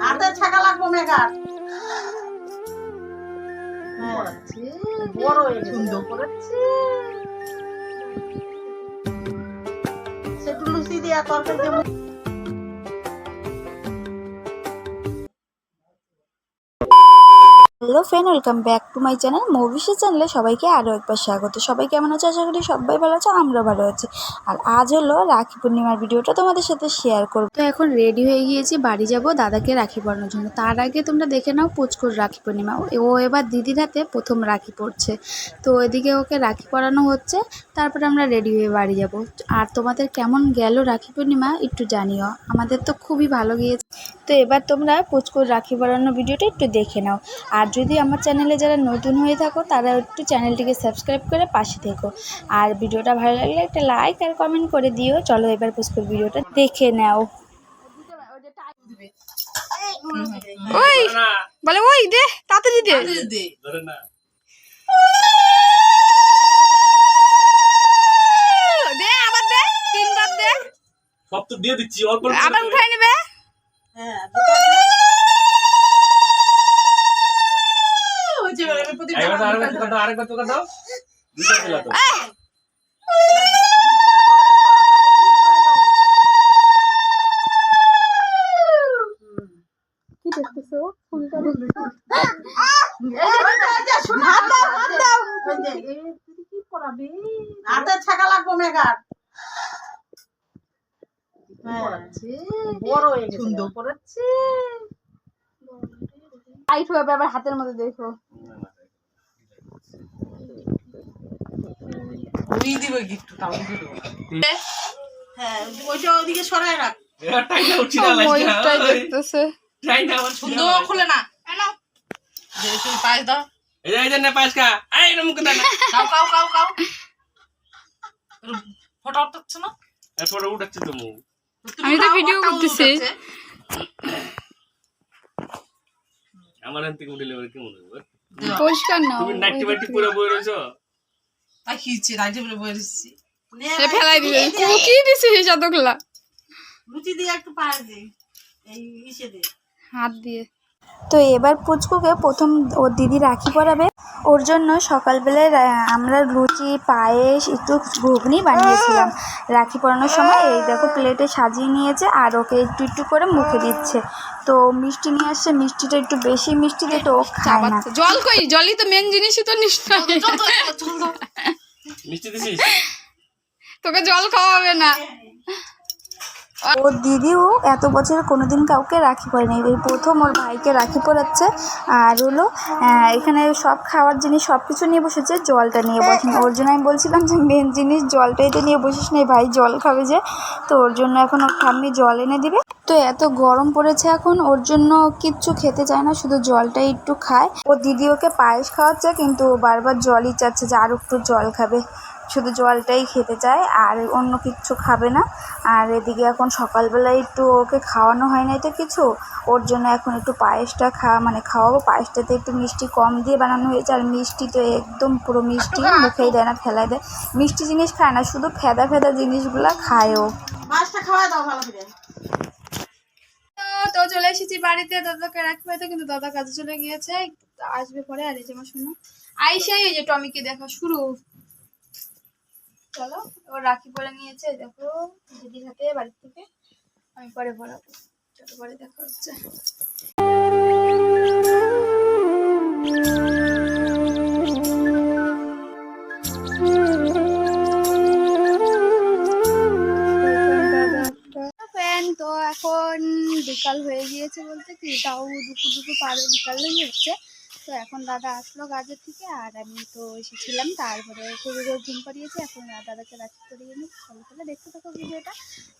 হাতে ছাকা লাগবো মেঘার বড় সুন্দর করেছে তরকারি hello friend welcome back to my channel মুভিসের চ্যানেলে সবাইকে আরও একবার স্বাগত। সবাই কেমন আছে? আশা করি সবাই ভালো আছে আমরা ভালো আছি। আর আজ হলো রাখি পূর্ণিমার ভিডিওটা তোমাদের সাথে শেয়ার করব। তো এখন রেডি হয়ে গিয়েছি, বাড়ি যাব দাদাকে রাখি পরানোর জন্য। তার আগে তোমরা দেখে নাও পুচকুর রাখি পূর্ণিমা। ও এবার দিদির হাতে প্রথম রাখি পড়ছে তো এদিকে ওকে রাখি পরানো হচ্ছে, তারপরে আমরা রেডি হয়ে বাড়ি যাব। আর তোমাদের কেমন গেল রাখি পূর্ণিমা একটু জানিও। আমাদের তো খুবই ভালো গিয়েছে। তো এবার তোমরা পুচকুর রাখি পরানোর ভিডিওটা একটু দেখে নাও। আর যদি আমার চ্যানেলে যারা নতুন হয়ে থাকো তারা একটু চ্যানেলটিকে সাবস্ক্রাইব করে পাশে থেকো। আর ভিডিওটা ভালো লাগলে একটা লাইক আর কমেন্ট করে দিও। চলো এবার পুষ্কুর ভিডিওটা দেখে নাও। ওই বলে ওই দে তাড়াতাড়ি দে। ধরে না। দে আবার দে তিনবার দে। সব তো দিয়ে দিচ্ছি আবার উঠাই নেবে? হ্যাঁ আরেকবার তোকা দাও আরেকবার তোকা দাও। দুটো দিলা তো। কি দেখতেছো? ফুলটা হাতে ছাকা লাগবো মেঘার বড় সুন্দর করেছে টাইট হবে আবার হাতের মধ্যে দেখো। হ্যাঁ ওইটা ওইদিকে সরাই রাখ। এবার টাইনা উঠছি না লাইটা ময়ূরটাই দেখতেছে। আমার সুন্দর খুলে না পায়েস দাও। এই যে এই যে না পাঁচ কা এই না মুখ না। কাউ কাউ কাউ কাউ। ফটো উঠছে না? এরপরে উঠাচ্ছি তো মুখ। আমি তো ভিডিও করতেছি আমার হাত থেকে উঠলে কেমন হবে? পরিষ্কার না তুমি নাইটি মাইটি পুরো বই রয়েছো? খিচ্ছে রাইটে বলে বসেছি ফেলাই দিবে কি দিছিস এতগুলা লুচি দিয়ে একটু পায়েস দে এই ইসে দে হাত দিয়ে তো এবার পুচকুকে প্রথম ওর দিদি রাখি পরাবে। ওর জন্য সকালবেলায় আমরা লুচি পায়েস একটু ঘুগনি বানিয়েছিলাম। রাখি পরানোর সময় এই দেখো প্লেটে সাজিয়ে নিয়েছে আর ওকে একটু একটু করে মুখে দিচ্ছে। তো মিষ্টি নিয়ে আসছে মিষ্টিটা একটু বেশি মিষ্টি দিয়ে তো ও খায় না। জল কই? জলই তো মেন জিনিসই তো নিশ্চয়। মিষ্টি দিছিস? তোকে জল খাওয়াবে না। ওর দিদিও এত বছর কোনোদিন কাউকে রাখি পরে পরেনি এই প্রথম ওর ভাইকে রাখি পরাচ্ছে আর হলো এখানে সব খাওয়ার জিনিস সব কিছু নিয়ে বসেছে, জলটা নিয়ে বসেন। ওর জন্য আমি বলছিলাম যে মেন জিনিস জলটাই তো নিয়ে বসিস না, ভাই জল খাবে যে। তো ওর জন্য এখন ওর ঠাম্মি জল এনে দিবে। তো এত গরম পড়েছে এখন, ওর জন্য কিচ্ছু খেতে চায় না, শুধু জলটাই একটু খায়। ও দিদি ওকে পায়েস খাওয়াচ্ছে, কিন্তু বারবার জলই চাচ্ছে যে আরও একটু জল খাবে। শুধু জলটাই খেতে চায় আর অন্য কিচ্ছু খাবে না। আর এদিকে এখন সকালবেলায় একটু ওকে খাওয়ানো হয় না তো কিছু। ওর জন্য এখন একটু পায়েসটা খাওয়া মানে খাওয়াবো। পায়েসটাতে একটু মিষ্টি কম দিয়ে বানানো হয়েছে আর মিষ্টি তো একদম পুরো মিষ্টি মুখেই দেয় না ফেলায় দেয়। মিষ্টি জিনিস খায় না শুধু ফেদা ফেদা জিনিসগুলো খায় ও। মাছটা খাওয়া দাও ভালো করে। তো চলে এসেছি বাড়িতে দাদাকে রাখবে তো কিন্তু দাদা কাজে চলে গিয়েছে আসবে পরে। আর এই যে আমার শোনো আইসাই এই যে টমিকে দেখা শুরু। চলো ও রাখি পরে নিয়েছে, দেখো, দিদির হাতে বাড়ি থেকে। আমি পরে পড়াবো চলো, পরে দেখা হচ্ছে। তো এখন বিকাল হয়ে গিয়েছে বলতে কি? তাও দুপুর দুপুর পারে বিকাল হয়ে হচ্ছে তো এখন দাদা আসলো গাজের থেকে, আর আমি তো এসেছিলাম, তারপরে রোজ ঘুম পাড়িয়েছি, এখন দাদাকে রাখি করিয়ে নিই ভালো তাহলে দেখতে থাকো ভিডিওটা।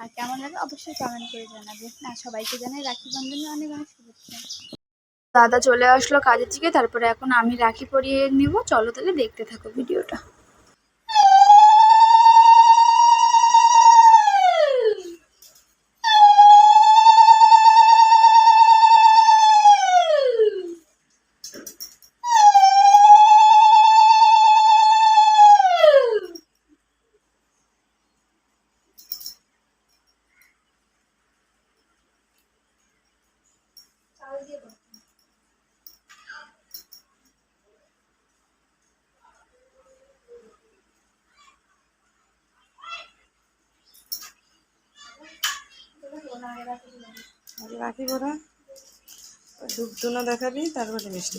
আর কেমন লাগে অবশ্যই কমেন্ট করে জানাবে। না সবাইকে জানাই রাখি বন্ধনে অনেক অনেক শুভেচ্ছা। দাদা চলে আসলো কাজের থেকে তারপরে এখন আমি রাখি পরিয়ে নিব। চলো তাহলে দেখতে থাকো ভিডিওটা। রাখি ধূপ ধুনো দেখাবি তারপরে মিষ্টি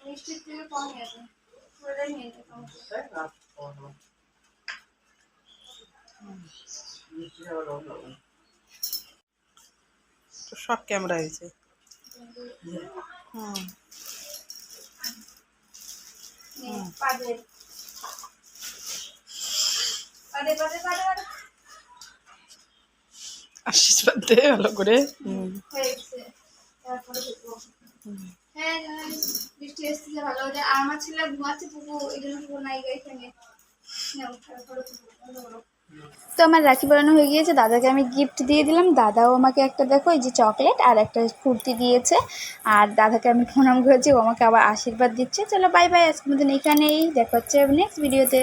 মিষ্টির থেকে কম আছে নিয়ে তো সব ক্যামেরা হয়েছে। হুম। নে, পাদে। পাদে পাদে পাদে পাদে। আশীর্বাদ দে ভালো করে। হুম। হ্যাঁ তো আমার রাখি পরানো হয়ে গিয়েছে। দাদাকে আমি গিফট দিয়ে দিলাম। দাদাও আমাকে একটা দেখো, এই যে চকলেট আর একটা কুর্তি দিয়েছে। আর দাদাকে আমি প্রণাম করেছি, ও আমাকে আবার আশীর্বাদ দিচ্ছে। চলো বাই বাই আজকের মতন এখানেই। দেখা হচ্ছে নেক্সট ভিডিওতে